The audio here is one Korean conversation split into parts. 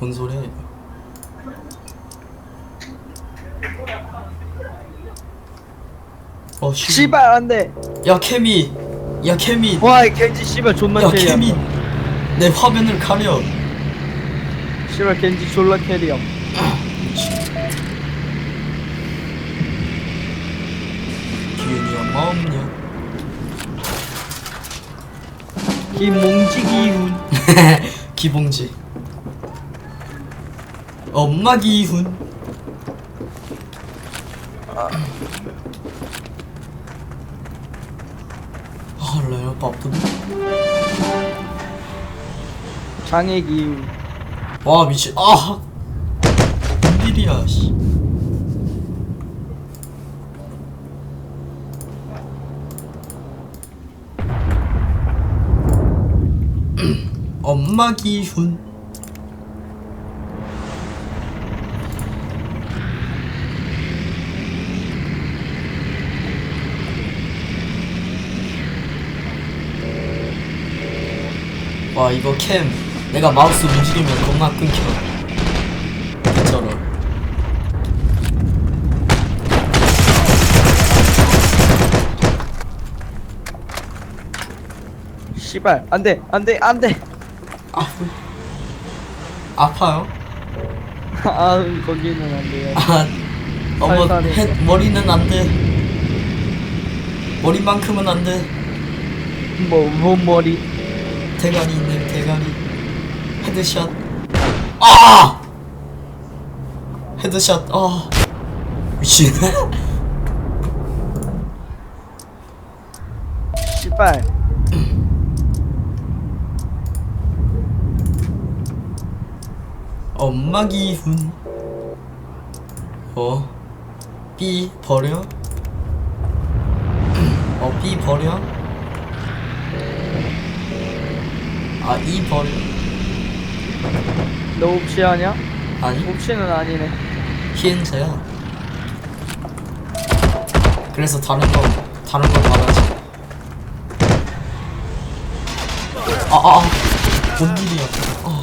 뭔 이거? 어 씨. 씨발 안돼. 야 케미. 야 케미. 와이 겐지 씨발 존나 야 캐리함. 케미. 내 화면을 가려. 씨발 겐지 졸라 캐리함. 기운이 얼마 없냐? 김 몽지 기훈 기봉지. 엄마 기훈. 아 레어 바쁘네. 장애 기훈 와 미친. 아 웬일이야 씨 엄마 기훈. 와 이거 캠. 내가 마우스 움직이면 겁나 끊겨. 괜찮아 씨발 안돼 안돼 안돼 아 아파요? 아 거기는 안 돼요. 아 어머 살살해. 헤, 머리는 안돼. 머리만큼은 안돼. 뭐 뭐 머리? 대가리 있네 대가리. 헤드샷. 아! 헤드샷 아. 미친 씨발 엄마 기훈. 어 B 버려? 어 B 버려? 아 E 버려. 너 옵시 하냐? 아니. 옵시는 아니네. 피해자야. 그래서 다른 거 다른 걸 말하지. 아 아 아. 뭔 일이야? 아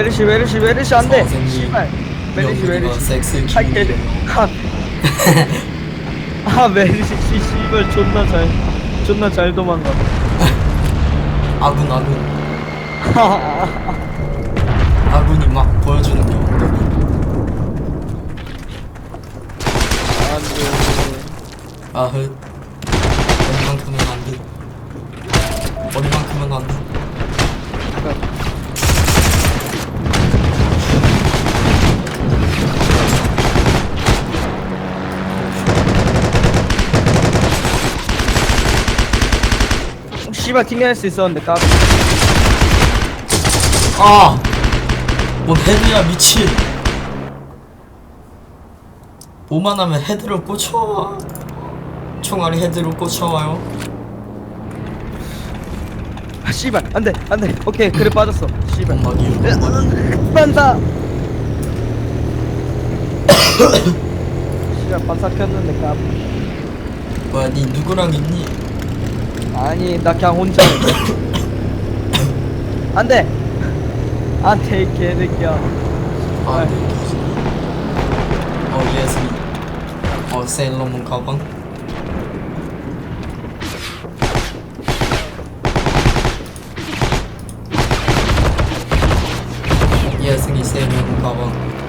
메르시 메르시 메르시 안돼. 선생님, 씨발. 메르시 메르시. 할게. 아, 아 메르시 씨 씨발. 존나 잘 존나 잘 도망가. 아군 아군. 아군이 막 보여주는 게 안돼. 아흐 머리만큼은 안돼. 머리만큼은 안돼 씨발 튕겨낼 수 있었는데 까비 아! 뭔 헤드야 미친. 뭐만 하면 헤드를 꽂혀와 총알이 헤드로 꽂혀와요? 아, 씨발. 안돼 안돼. 오케이 그래 빠졌어. 씨발. 엄마기. 반사! 씨발 반사 켰는데 까비 뭐야 니 누구랑 있니? 아니 나 그냥 혼자 안돼. 안돼 이 개새끼야. 아 네. 어 예스 어 세일러문 가방? 예스기 세일러문 가방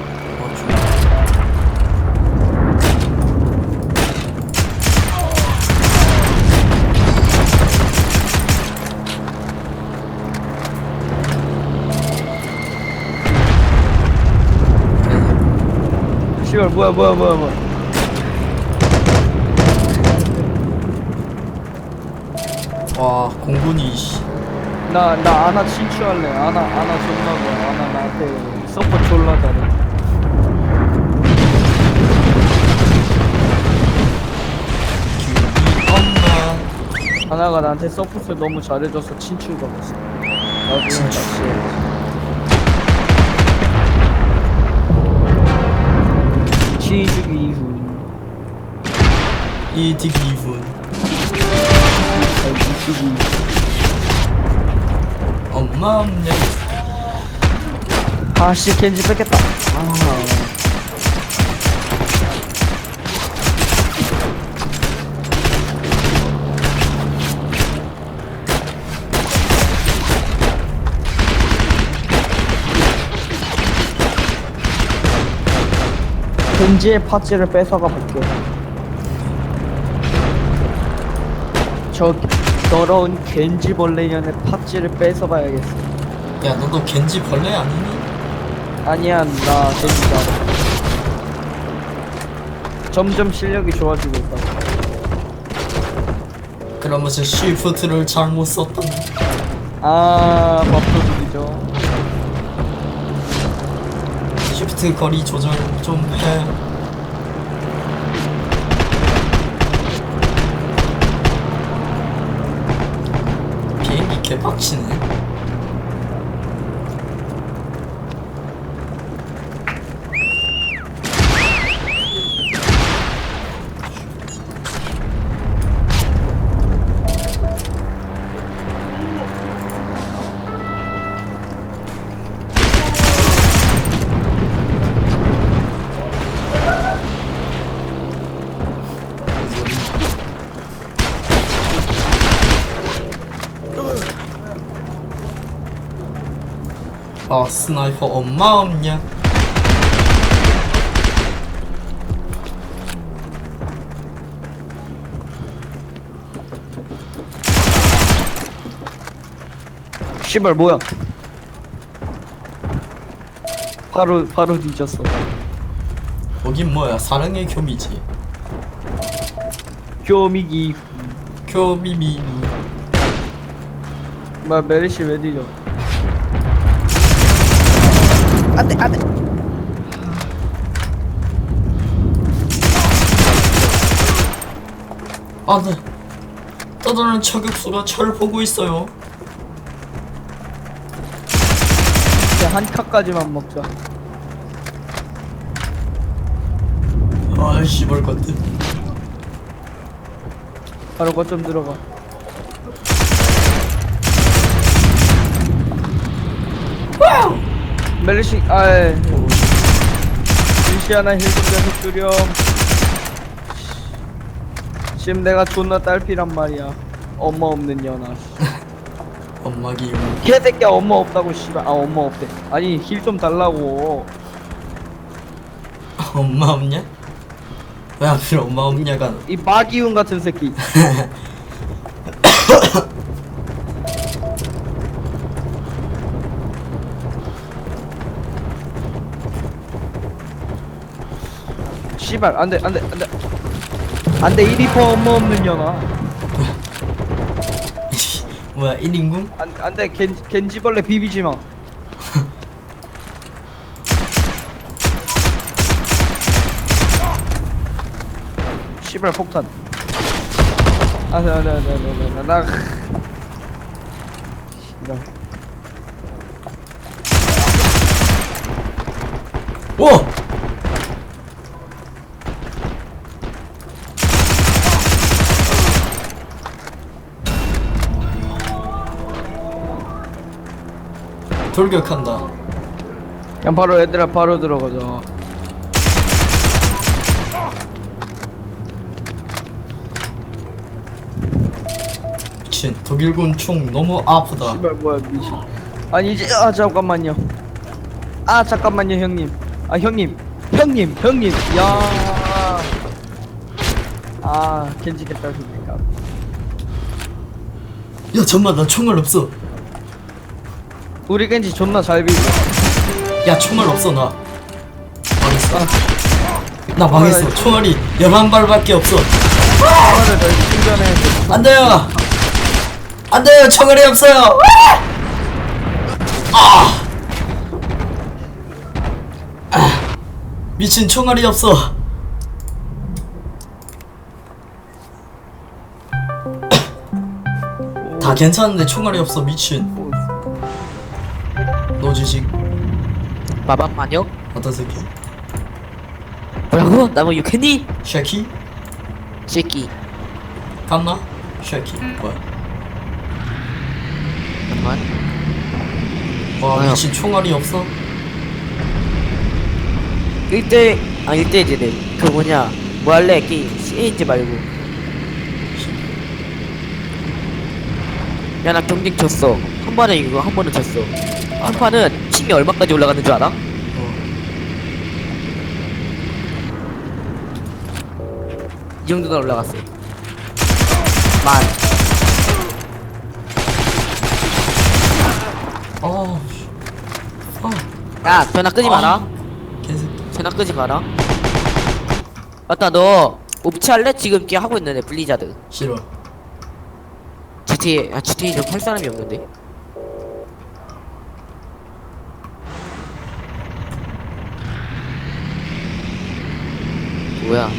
씨발 뭐야 뭐야 뭐야 뭐야 와 공군이 씨 나, 나 아나 친추할래. 아나, 아나 존나 좋아. 아나 나한테 서포 졸라 잘해. 엄마 아나가 나한테 서포트 너무 잘해줘서 친추가 됐어. 나중에. 같이 해야지. She's evil. Eating evil. Allah'ım ne? Karşı ikinci paket. Aa. 겐지. 겐지의 파츠를 뺏어가 볼게. 저 더러운 겐지 벌레년의 파츠를 뺏어봐야겠어. 야 너도 겐지 벌레 아니니? 아니야 나 겐지다. 점점 실력이 좋아지고 있다. 그러면서 쉬프트를 잘못 썼던 아 밥도 쉬프트 거리 조절 좀 해 비행기 개빡치네 아 스나이퍼 엄마 없냐? 씨발 뭐야? 바로 바로 뒤졌어. 거긴 뭐야 사랑의 교미지 교미기. 교미미 뭐 메르시 왜 뒤져? 안돼 안돼. 아네 떠도는 저격수가 저를 보고 있어요 한 칸까지만 먹자. 아 씨발 것들 바로 거점 들어가. 멜리시 아이. 루시아나 힐좀 계속 주렴 지금 내가 존나 딸피란 말이야. 엄마 없는 년아 엄마 기운 개새끼야 엄마 없다고 씨발. 아 엄마 없대. 아니 힐 좀 달라고. 엄마 없냐? 왜 하필 엄마 없냐가. 이 마기운 같은 새끼 씨발 안돼 안돼 안돼. 안돼 1위퍼 엄마 없는 년아. 뭐야 1인궁? 안, 안돼 겐, 겐지벌레 비비지 마. 씨발 폭탄. 안돼 안돼 안돼 안돼 안돼 나. 씨발. 오! 돌격한다. 그냥 바로 얘들아 바로 들어가자. 미친 독일군 총 너무 아프다. 씨발 뭐야 미친. 아니 이제 아 잠깐만요. 아 잠깐만요 형님. 아 형님. 형님 형님. 야아 겐지 개딸피니까. 야 잠만 나 총알 없어 우리 겐지 존나 잘 비고 야 총알 없어 나. 망했어. 나 망했어. 총알이 11발밖에 없어. 하나를 더 충전해 안돼요. 안돼요. 총알이 없어요. 아! 아! 미친 총알이 없어. 다 괜찮은데 총알이 없어 미친 너 주식 마밤 마녀? 어떤 새끼? 뭐라고? 나뭐 욕했니? 샤키? 새끼 갔나? 쉐키. 뭐야? 잠깐만. 와 아유. 미친 총알이 없어? 1대 아 1대1이네 그 뭐냐 뭐 할래? 게임. CNG 말고. 야 나 경쟁 졌어 한 번에 이거 한 번은 졌어 한 판은 핑이 얼마까지 올라가는 줄 알아? 어. 이 정도는 올라갔어 만 어. 어. 야, 전화 끄지 마라. 아, 개새끼. 전화 끄지 마라. 맞다, 너 옵치 할래? 지금 걔 하고 있는데 블리자드. 싫어. GTA, 아 GTA 좀할 사람이 없는데. 뭐야?